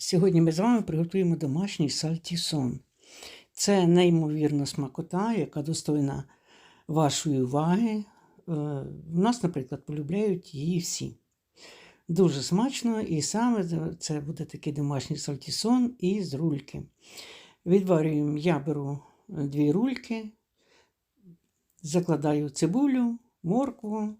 Сьогодні ми з вами приготуємо домашній сальтісон. Це неймовірна смакота, яка достойна вашої уваги. Е, У нас, наприклад, полюбляють її всі. Дуже смачно, і саме це буде такий домашній сальтісон із рульки. Відварюємо, я беру дві рульки, закладаю цибулю, моркву,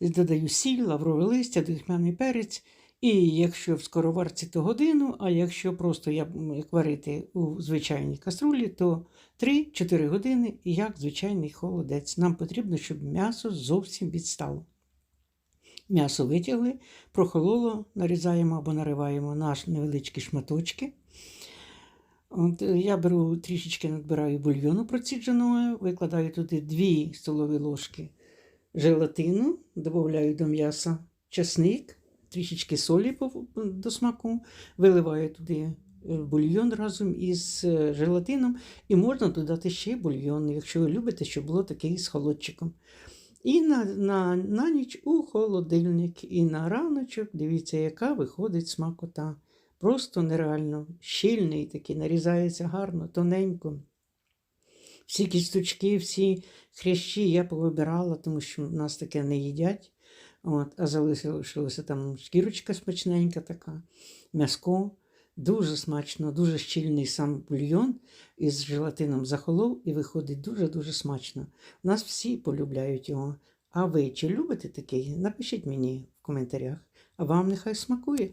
додаю сіль, лаврове листя, духмяний перець. І якщо в скороварці, то годину, а якщо просто я, як варити у звичайній каструлі, то 3-4 години, як звичайний холодець. Нам потрібно, щоб м'ясо зовсім відстало. М'ясо витягли, прохололо, нарізаємо або нариваємо наші невеличкі шматочки. От, е, я беру трішечки надбираю бульйону процідженого, викладаю туди 2 столові ложки желатину, додаю до м'яса чесник, трішечки солі до смаку, виливаю туди е, бульйон разом із е, желатином, і можна додати ще бульйон, якщо ви любите, щоб було такий з холодчиком. І на, на, на ніч у холодильник, і на раночок, дивіться, яка виходить смакота. Просто нереально щільний такий, нарізається гарно, тоненько. Всі кісточки, всі хрящі я повибирала, тому що в нас таке не їдять. От, а залишилася там шкірочка смачненька така, м'яско. Дуже смачно, дуже щільний сам бульйон із желатином захолов і виходить дуже-дуже смачно. Нас всі полюбляють його. А ви чи любите такий? Напишіть мені в коментарях. А вам нехай смакує.